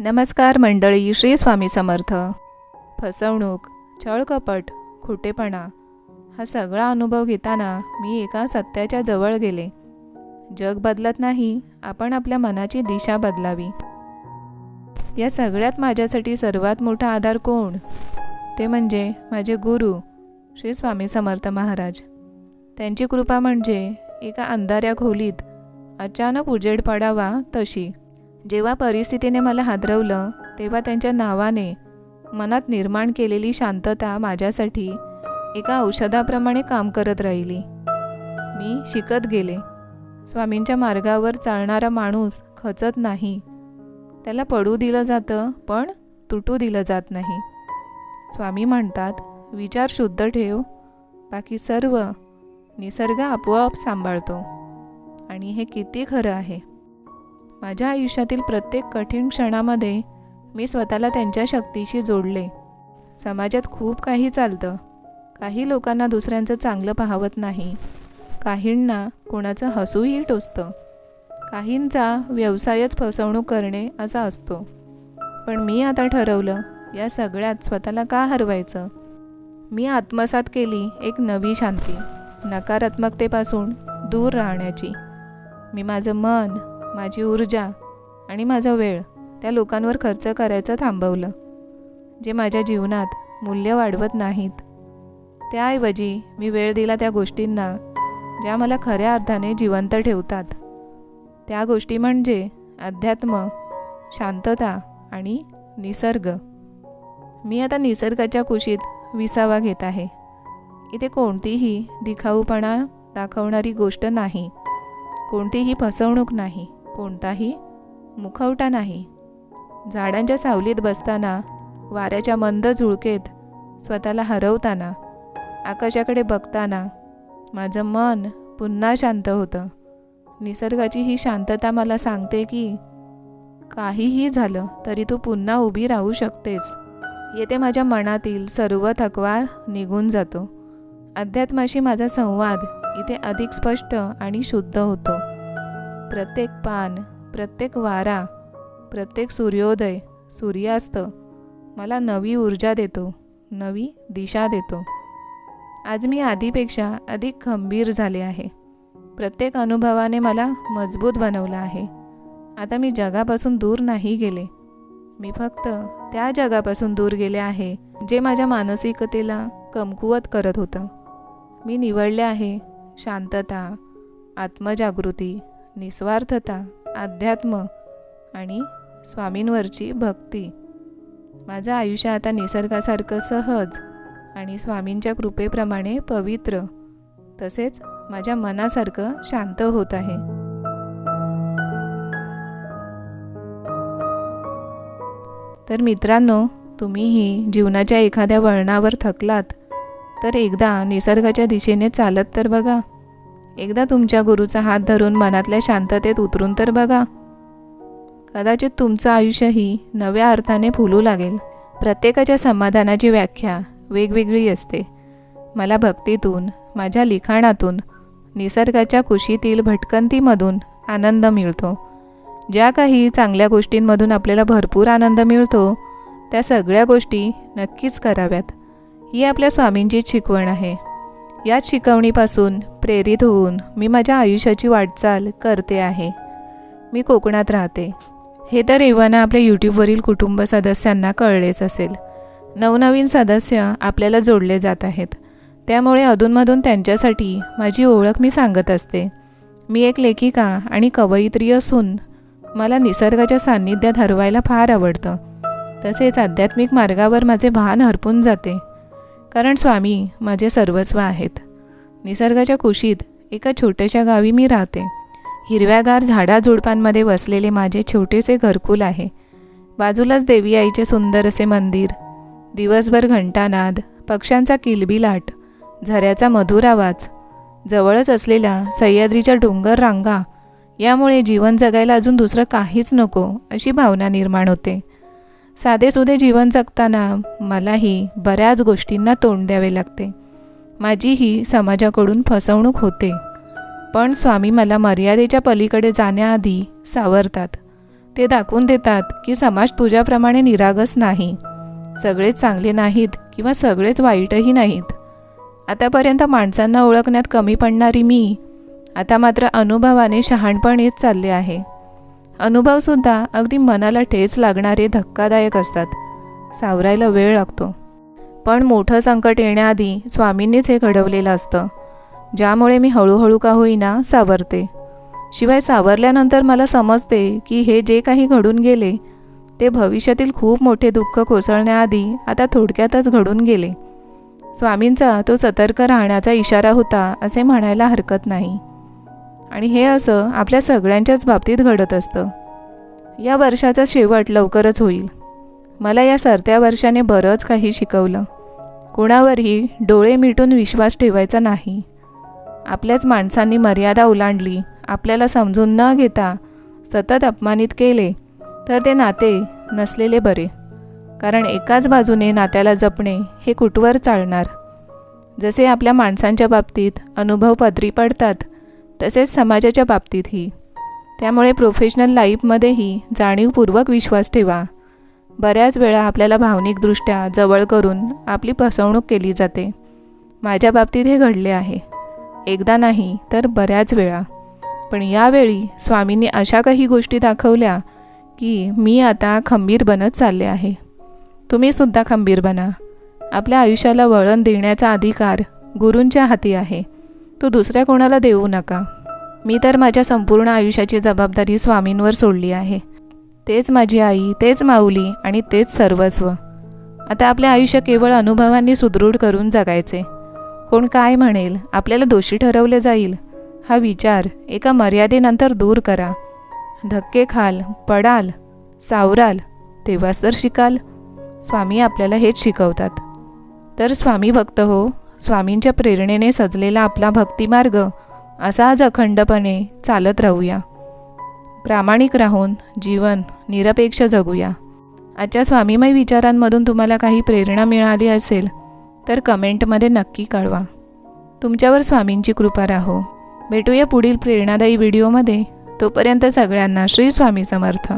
नमस्कार मंडळी श्री स्वामी समर्थ. फसवणूक छळकपट खोटेपणा हा सगळा अनुभव घेताना मी एका सत्याच्या जवळ गेले. जग बदलत नाही आपण आपल्या मनाची दिशा बदलावी. या सगळ्यात माझ्यासाठी सर्वात मोठा आधार कोण? ते म्हणजे माझे गुरु श्री स्वामी समर्थ महाराज. त्यांची कृपा म्हणजे एका अंधाऱ्या खोलीत अचानक उजेड पडावा तशी. जेव्हा परिस्थितीने मला हादरवलं तेव्हा त्यांच्या नावाने मनात निर्माण केलेली शांतता माझ्यासाठी एका औषधाप्रमाणे काम करत राहिली. मी शिकत गेले. स्वामींच्या मार्गावर चालणारा माणूस खचत नाही. त्याला पडू दिलं जातं पण तुटू दिलं जात नाही. स्वामी म्हणतात विचार शुद्ध ठेव. बाकी सर्व निसर्ग आपोआप सांभाळतो. आणि हे किती खरं आहे. माझ्या आयुष्यातील प्रत्येक कठीण क्षणामध्ये मी स्वतःला त्यांच्या शक्तीशी जोडले. समाजात खूप काही चालतं. काही लोकांना दुसऱ्यांचं चांगलं पाहवत नाही. काहींना कोणाचं हसूही टोचतं. काहींचा व्यवसायच फसवणूक करणे असा असतो. पण मी आता ठरवलं या सगळ्यात स्वतःला का हरवायचं? मी आत्मसात केली एक नवी शांती नकारात्मकतेपासून दूर राहण्याची. मी माझं मन माझी ऊर्जा आणि माझा वेळ त्या लोकांवर खर्च करायचं थांबवलं जे माझ्या जीवनात मूल्य वाढवत नाहीत. त्याऐवजी मी वेळ दिला त्या गोष्टींना ज्या मला खऱ्या अर्थाने जिवंत ठेवतात. त्या गोष्टी म्हणजे अध्यात्म शांतता आणि निसर्ग. मी आता निसर्गाच्या कुशीत विसावा घेत आहे. इथे कोणतीही दिखाऊपणा दाखवणारी गोष्ट नाही. कोणतीही फसवणूक नाही. कोणताही मुखवटा नाही. झाडांच्या सावलीत बसताना वाऱ्याच्या मंद झुळकेत स्वतःला हरवताना आकाशाकडे बघताना माझं मन पुन्हा शांत होतं. निसर्गाची ही शांतता मला सांगते की काहीही झालं तरी तू पुन्हा उभी राहू शकतेस. येथे माझ्या मनातील सर्व थकवा निघून जातो. अध्यात्माशी माझा संवाद इथे अधिक स्पष्ट आणि शुद्ध होतो. प्रत्येक पान प्रत्येक वारा प्रत्येक सूर्योदय सूर्यास्त मला नवी ऊर्जा देतो नवी दिशा देतो. आज मी आधीपेक्षा अधिक खंबीर झाले आहे. प्रत्येक अनुभवाने मला मजबूत बनवलं आहे. आता मी जगापासून दूर नाही गेले. मी फक्त त्या जगापासून दूर गेले आहे जे माझ्या मानसिकतेला कमकुवत करत होतं. मी निवडले आहे शांतता आत्मजागृती निस्वार्थता अध्यात्म आणि स्वामींवरची भक्ती. माझं आयुष्य आता निसर्गासारखं सहज आणि स्वामींच्या कृपेप्रमाणे पवित्र तसेच माझ्या मनासारखं शांत होत आहे. तर मित्रांनो तुम्हीही जीवनाच्या एखाद्या वळणावर थकलात तर एकदा निसर्गाच्या दिशेने चालत तर बघा. एकदा तुमच्या गुरुचा हात धरून मनातल्या शांततेत उतरून तर बघा. कदाचित तुमचं आयुष्यही नव्या अर्थाने फुलू लागेल. प्रत्येकाच्या समाधानाची व्याख्या वेगवेगळी असते. मला भक्तीतून माझ्या लिखाणातून निसर्गाच्या कुशीतील भटकंतीमधून आनंद मिळतो. ज्या काही चांगल्या गोष्टींमधून आपल्याला भरपूर आनंद मिळतो त्या सगळ्या गोष्टी नक्कीच कराव्यात. ही आपल्या स्वामींचीच शिकवण आहे. याच शिकवणीपासून प्रेरित होऊन मी माझ्या आयुष्याची वाटचाल करते आहे. मी कोकणात राहते. हे तर एव्हाना आपल्या यूट्यूबवरील कुटुंब सदस्यांना कळलेच असेल. नवनवीन सदस्य आपल्याला जोडले जात आहेत. त्यामुळे अधूनमधून त्यांच्यासाठी माझी ओळख मी सांगत असते. मी एक लेखिका आणि कवयित्री असून मला निसर्गाच्या सान्निध्यात हरवायला फार आवडतं. तसेच आध्यात्मिक मार्गावर माझे भान हरपून जाते. कारण स्वामी माझे सर्वस्व आहेत. निसर्गाच्या कुशीत एका छोट्याशा गावी मी राहते. हिरव्यागार झाडाझुडपांमध्ये वसलेले माझे छोटेसे घरकुल आहे. बाजूलाच देवी आईचे सुंदर असे मंदिर दिवसभर घंटानाद पक्ष्यांचा किलबिलाट झऱ्याचा मधुर आवाज जवळच असलेल्या सह्याद्रीच्या डोंगर रांगा यामुळे जीवन जगायला अजून दुसरं काहीच नको अशी भावना निर्माण होते. साधेसुधे जीवन जगताना मलाही बऱ्याच गोष्टींना तोंड द्यावे लागते. माझीही समाजाकडून फसवणूक होते. पण स्वामी मला मर्यादेच्या पलीकडे जाण्याआधी सावरतात. ते दाखवून देतात की समाज तुझ्याप्रमाणे निरागस नाही. सगळेच चांगले नाहीत किंवा सगळेच वाईटही नाहीत. आतापर्यंत माणसांना ओळखण्यात कमी पडणारी मी आता मात्र अनुभवाने शहाणपण येत चालले आहे. अनुभवसुद्धा अगदी मनाला ठेच लागणारे धक्कादायक असतात. सावरायला वेळ लागतो. पण मोठं संकट येण्याआधी स्वामींनीच हे घडवलेलं असतं. ज्यामुळे मी हळूहळू का होईना सावरते. शिवाय सावरल्यानंतर मला समजते की हे जे काही घडून गेले ते भविष्यातील खूप मोठे दुःख कोसळण्याआधी आता थोडक्यातच घडून गेले. स्वामींचा तो सतर्क राहण्याचा इशारा होता असे म्हणायला हरकत नाही. आणि हे असं आपल्या सगळ्यांच्याच बाबतीत घडत असतं. या वर्षाचा शेवट लवकरच होईल. मला या सरत्या वर्षाने बरंच काही शिकवलं. कोणावरही डोळे मिटून विश्वास ठेवायचा नाही. आपल्याच माणसांनी मर्यादा ओलांडली. आपल्याला समजून न घेता सतत अपमानित केले तर ते नाते नसलेले बरे. कारण एकाच बाजूने नात्याला जपणे हे कुठवर चालणार? जसे आपल्या माणसांच्या बाबतीत अनुभव पदरी पडतात तसेच समाजाच्या बाबतीतही. त्यामुळे प्रोफेशनल लाईफमध्येही जाणीवपूर्वक विश्वास ठेवा. बऱ्याच वेळा आपल्याला भावनिकदृष्ट्या जवळ करून आपली फसवणूक केली जाते. माझ्या बाबतीत हे घडले आहे. एकदा नाही तर बऱ्याच वेळा. पण यावेळी स्वामींनी अशा काही गोष्टी दाखवल्या की मी आता खंबीर बनत चालले आहे. तुम्हीसुद्धा खंबीर बना. आपल्या आयुष्याला वळण देण्याचा अधिकार गुरूंच्या हाती आहे. तो दुसऱ्या कोणाला देऊ नका. मी तर माझ्या संपूर्ण आयुष्याची जबाबदारी स्वामींवर सोडली आहे. तेच माझी आई तेच माऊली आणि तेच सर्वस्व. आता आपले आयुष्य केवळ अनुभवांनी सुदृढ करून जगायचे. कोण काय म्हणेल आपल्याला दोषी ठरवले जाईल. हा विचार एका मर्यादेनंतर दूर करा. धक्के खाल पडाल सावराल तेव्हाच तर शिकाल. स्वामी आपल्याला हेच शिकवतात. तर स्वामी भक्त हो स्वामींच्या प्रेरणेने सजलेला आपला भक्तिमार्ग असाच अखंडपणे चालत राहूया. प्रामाणिक राहून जीवन निरपेक्ष जगूया. आजच्या स्वामीमय विचारांमधून तुम्हाला काही प्रेरणा मिळाली असेल तर कमेंटमध्ये नक्की कळवा. तुमच्यावर स्वामींची कृपा राहो. भेटूया पुढील प्रेरणादायी व्हिडिओमध्ये. तोपर्यंत सगळ्यांना श्री स्वामी समर्थ.